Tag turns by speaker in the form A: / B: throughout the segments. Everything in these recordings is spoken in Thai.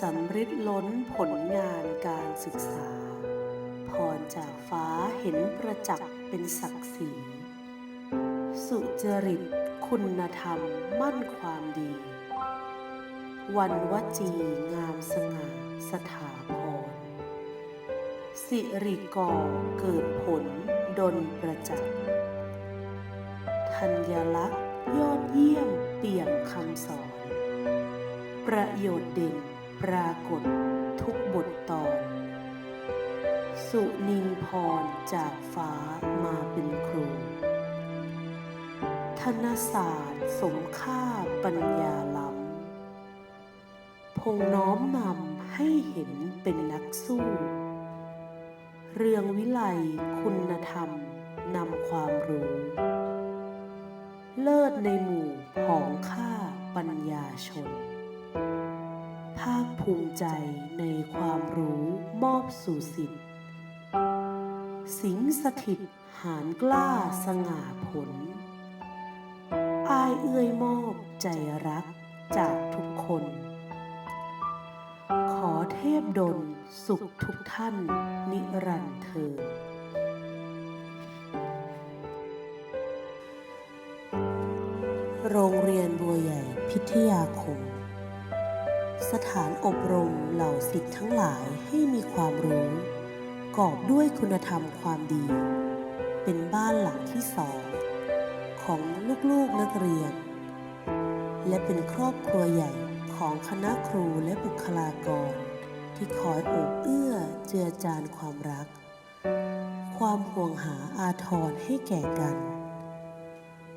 A: สำริดล้นผลงานการศึกษา พรจากฟ้าเห็นประจักษ์เป็นศักดิ์ศรีสุจริตคุณธรรมมั่นความดี วันวจีงามสง่าสถาพรสิริก่อเกิดผลดลประจักษ์ธัญลักษณ์ยอดเยี่ยมเปี่ยมคำสอน ประโยชน์เด่น ปรากฏทุกบทตอน สุนิงพรจากฟ้ามาเป็นครู ธนศาสตร์สมค่าปัญญาล้ำพงน้อมนำให้เห็นเป็นนักสู้ เรืองวิไลคุณธรรมนำความรู้ เลิศในหมู่ผองค่าปัญญาชน ภาคภูมิใจในความรู้มอบสู่สิทธิ์สิงสถิตหารกล้าสง่าผล อายเอื้อยมอบใจรักจากทุกคน ขอเทพดลสุขทุกท่านนิรันดร์เธอโรงเรียนบัวใหญ่พิทยาคม สถานอบรมเหล่าสิทธิ์ทั้งหลายให้มีความรู้ กอบด้วยคุณธรรมความดี เป็นบ้านหลังที่สอง ของลูกๆนักเรียน และเป็นครอบครัวใหญ่ของคณะครูและบุคลากร ที่คอยอบเอื้อเจือจานความรัก ความห่วงหาอาทรให้แก่กัน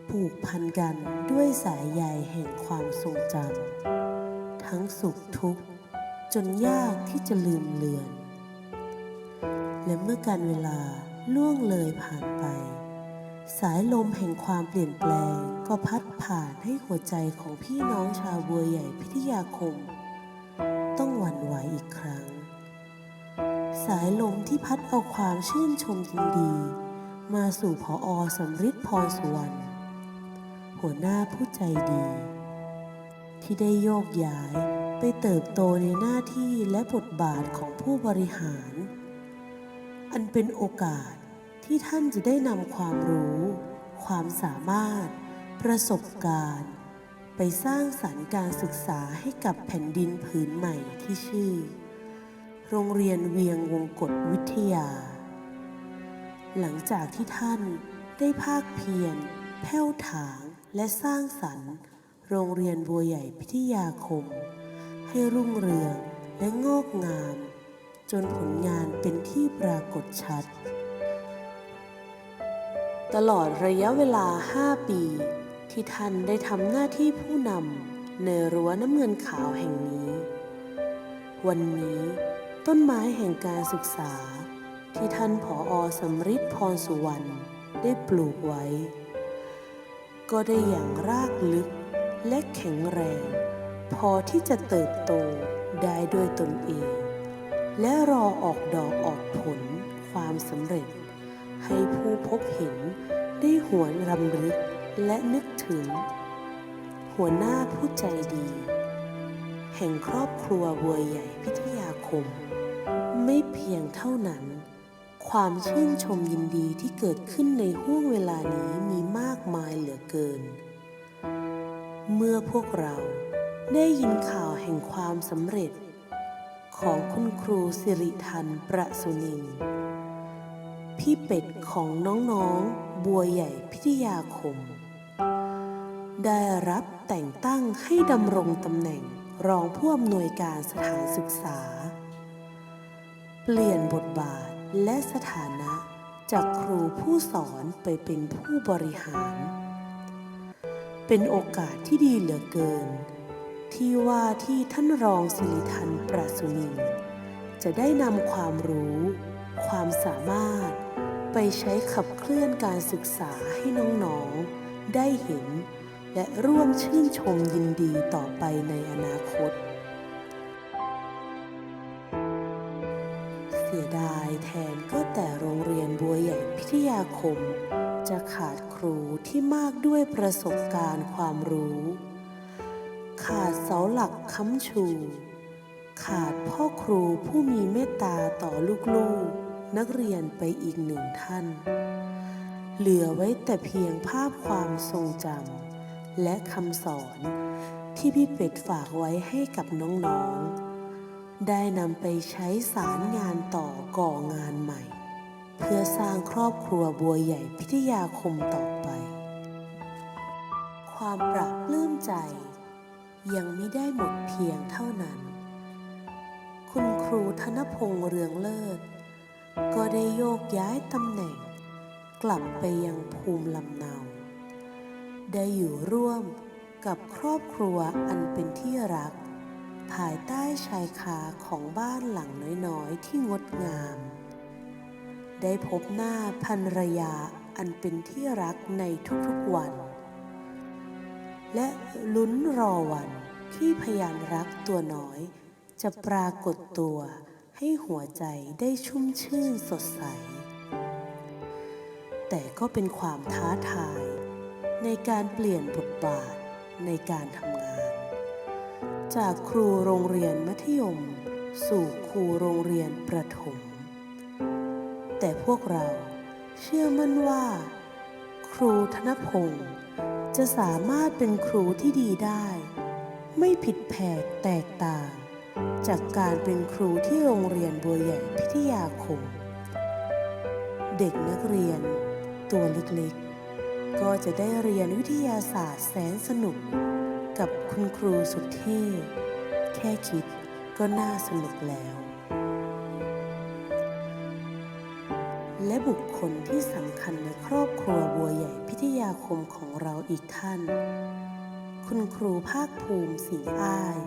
A: ผูกพันกันด้วยสายใยแห่งความทรงจำ ทั้งสุขทุกข์ จนยากที่จะลืมเลือน และเมื่อการเวลาล่วงเลยผ่านไป สายลมแห่งความเปลี่ยนแปลงก็พัดผ่านให้หัวใจของพี่น้องชาวบัวใหญ่พิทยาคม ต้องหวั่นไหวอีกครั้ง สายลมที่พัดเอาความชื่นชมยินดี มาสู่พออสำริดพรสุวรรณหัวหน้าผู้ใจดี ที่ได้โยกย้ายไปเติบโตในหน้าที่และบทบาทของผู้บริหาร อันเป็นโอกาสที่ท่านจะได้นำความรู้ ความสามารถ ประสบการณ์ ไปสร้างสรรค์การศึกษาให้กับแผ่นดินผืนใหม่ที่ชื่อ โรงเรียนเวียงวงกฏวิทยา หลังจากที่ท่านได้ภาคเพียรแผ้วถางและสร้างสรรค์ โรงเรียนบัวใหญ่พิทยาคม ให้รุ่งเรืองและงอกงาม จนผลงานเป็นที่ปรากฏชัด ตลอดระยะเวลา 5 ปี ที่ท่านได้ทำหน้าที่ผู้นำในรั้วน้ำเงินขาวแห่งนี้ วันนี้ต้นไม้แห่งการศึกษา ที่ท่านผออสำริดพรสุวรรณได้ปลูกไว้ ก็ได้อย่างรากลึก และแข็งแรง พอที่จะเติบโตได้ด้วยตนเอง และรอออกดอกออกผลความสำเร็จ ให้ผู้พบเห็นได้หวนรำลึกและนึกถึง หัวหน้าผู้ใจดี แห่งครอบครัวบัวใหญ่พิทยาคม ไม่เพียงเท่านั้น ความชื่นชมยินดีที่เกิดขึ้นในห้วงเวลานี้มีมากมายเหลือเกิน เมื่อพวกเราได้ยินข่าวแห่งความสำเร็จ ของคุณครูสิริทันประสุนิน พี่เป็ดของน้องๆบัวใหญ่พิทยาคม ได้รับแต่งตั้งให้ดำรงตำแหน่งรองผู้อำนวยการสถานศึกษา เปลี่ยนบทบาทและสถานะจากครูผู้สอนไปเป็นผู้บริหาร เป็นโอกาสที่ดีเหลือเกิน ที่ว่าที่ท่านรองสิริทันประสุนินจะได้นำความรู้ ความสามารถ ไปใช้ขับเคลื่อนการศึกษาให้น้องๆ ได้เห็น และร่วมชื่นชมยินดีต่อไปในอนาคต สียดายแทนก็แต่โรงเรียนบัวใหญ่พิทยาคม จะขาดครูที่มากด้วยประสบการณ์ความรู้ ขาดเสาหลักค้ำชู ขาดพ่อครูผู้มีเมตตาต่อลูกๆ นักเรียนไปอีกหนึ่งท่าน เหลือไว้แต่เพียงภาพความทรงจำและคำสอนที่พี่เป็ดฝากไว้ให้กับน้องๆ ได้นำไปใช้สารงานต่อก่องานใหม่ เพื่อสร้างครอบครัวบัวใหญ่พิทยาคมต่อไป ความปรับปลื้มใจ ยังไม่ได้หมดเพียงเท่านั้น คุณครูธนพงษ์เรืองเลิศ ก็ได้โยกย้ายตำแหน่ง กลับไปยังภูมิลำเนา ได้อยู่ร่วมกับครอบครัวอันเป็นที่รัก ภายใต้ชายคาของบ้านหลังน้อยๆ ที่งดงาม ได้พบหน้าภรรยาอันเป็นที่รักในทุกๆวัน และลุ้นรอวันที่พยานรักตัวน้อย จะปรากฏตัวให้หัวใจได้ชุ่มชื่นสดใส แต่ก็เป็นความท้าทายในการเปลี่ยนบทบาทในการทำงาน จากครูโรงเรียนมัธยม สู่ครูโรงเรียนประถม แต่พวกเราเชื่อมั่นว่า ครูธนพงศ์จะสามารถเป็นครูที่ดีได้ ไม่ผิดแผกแตกต่าง จากการเป็นครูที่โรงเรียนบัวใหญ่พิทยาคม เด็กนักเรียนตัวเล็กๆ ก็จะได้เรียนวิทยาศาสตร์แสนสนุก กับคุณครูสุดเท่แค่คิดก็น่าสนุกแล้ว และบุคคลที่สำคัญในครอบครัวบัวใหญ่พิทยาคมของเราอีกท่าน คุณครูภาคภูมิสีอ้าย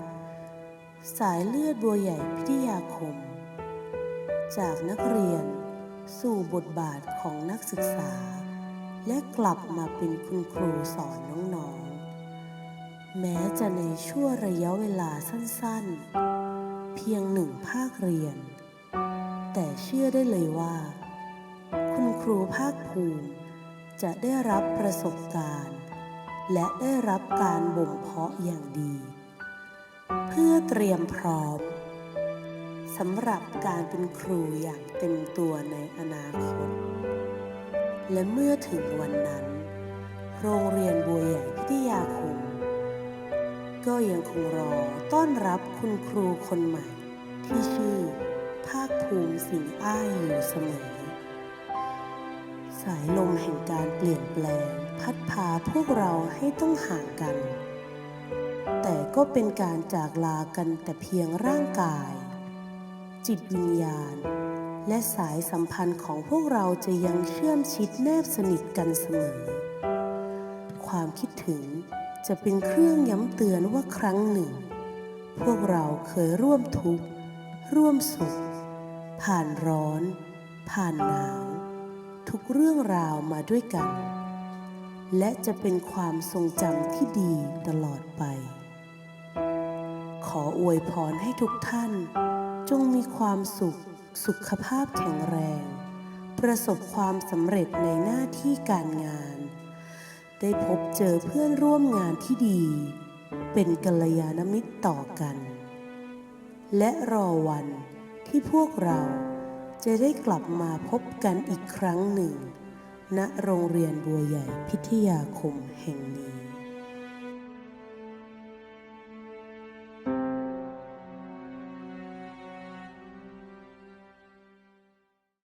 A: สายเลือดบัวใหญ่พิทยาคม จากนักเรียนสู่บทบาทของนักศึกษา และกลับมาเป็นคุณครูสอนน้องๆ แม้จะในช่วงระยะเวลาสั้นๆ เพียงหนึ่งภาคเรียน แต่เชื่อได้เลยว่า คุณครูภาคภูมิ จะได้รับประสบการณ์ และได้รับการบ่มเพาะอย่างดี เพื่อเตรียมพร้อมสำหรับการเป็นครูอย่างเต็มตัวในอนาคต และเมื่อถึงวันนั้น โรงเรียนบัวใหญ่พิทยาคม ก็ยังคงรอต้อนรับคุณครูคนใหม่ ที่ชื่อ ภาคภูมิสิงห์อ้ายอยู่เสมอ สายลมแห่งการเปลี่ยนแปลง พัดพาพวกเราให้ต้องห่างกัน แต่ก็เป็นการจากลากันแต่เพียงร่างกาย จิตวิญญาณ และสายสัมพันธ์ของพวกเราจะยังเชื่อมชิดแนบสนิทกันเสมอ ความคิดถึง จะเป็นเครื่องย้ำเตือนว่าครั้งหนึ่ง พวกเราเคยร่วมทุกข์ ร่วมสุข ผ่านร้อน ผ่านหนาว ทุกเรื่องราวมาด้วยกัน และจะเป็นความทรงจำที่ดีตลอดไป ขออวยพรให้ทุกท่าน จงมีความสุข สุขภาพแข็งแรง ประสบความสำเร็จในหน้าที่การงาน ได้พบเจอเพื่อนร่วมงานที่ดี เป็นกัลยาณมิตรต่อกัน และรอวันที่พวกเราจะได้กลับมาพบกันอีกครั้งหนึ่ง ณโรงเรียนบัวใหญ่พิทยาคมแห่งนี้